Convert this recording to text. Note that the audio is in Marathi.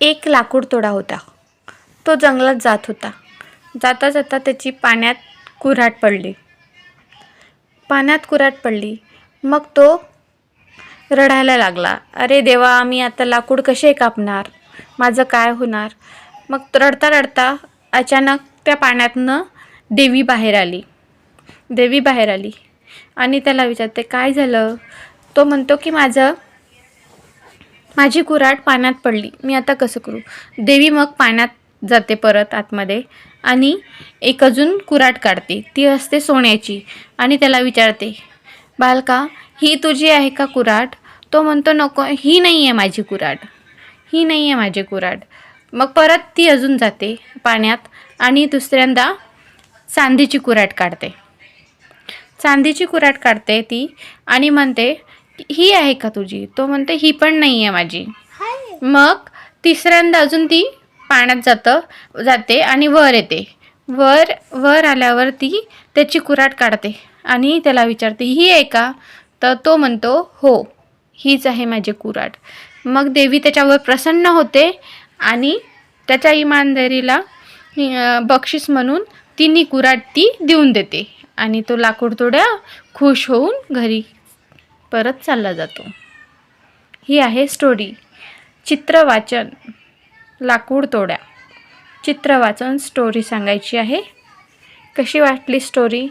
एक लाकूड तोडा होता. तो जंगलात जात होता. जाता जाता त्याची पाण्यात कुऱ्हाड पडली. पाण्यात कुऱ्हाड पडली. मग तो रडायला लागला. अरे देवा मी आता लाकूड कसे कापणार? माझं काय होणार? मग रडता रडता अचानक त्या पाण्यातनं देवी बाहेर आली. देवी बाहेर आली आणि त्याला विचारते काय झालं? तो म्हणतो की माझं माझी कुऱ्हाड पाण्यात पडली. मी आता कसं करू? देवी मग पाण्यात जाते परत आतमध्ये आणि एक अजून कुऱ्हाड काढते. ती असते सोन्याची आणि त्याला विचारते बालका ही तुझी आहे का कुऱ्हाड? तो म्हणतो नको ही नाही आहे माझी कुऱ्हाड. ही नाही आहे माझी कुऱ्हाड. मग परत ती अजून जाते पाण्यात आणि दुसऱ्यांदा चांदीची कुऱ्हाड काढते. चांदीची कुऱ्हाड काढते ती आणि म्हणते ही आहे का तुझी? तो म्हणते ही पण नाही आहे माझी मग तिसऱ्यांदा अजून ती पाण्यात जातं जाते आणि वर येते. वर वर आल्यावर ती त्याची कुऱ्हाड काढते आणि त्याला विचारते ही आहे का? तर तो म्हणतो हो हीच आहे माझी कुऱ्हाड. मग देवी त्याच्यावर प्रसन्न होते आणि त्याच्या इमानदारीला बक्षीस म्हणून तिन्ही कुऱ्हाड ती देऊन देते आणि तो लाकूड तोड्या खुश होऊन घरी परत चालला जातो. ही आहे स्टोरी चित्रवाचन. लाकूड तोड्या. चित्रवाचन स्टोरी सांगायची आहे. कशी वाटली स्टोरी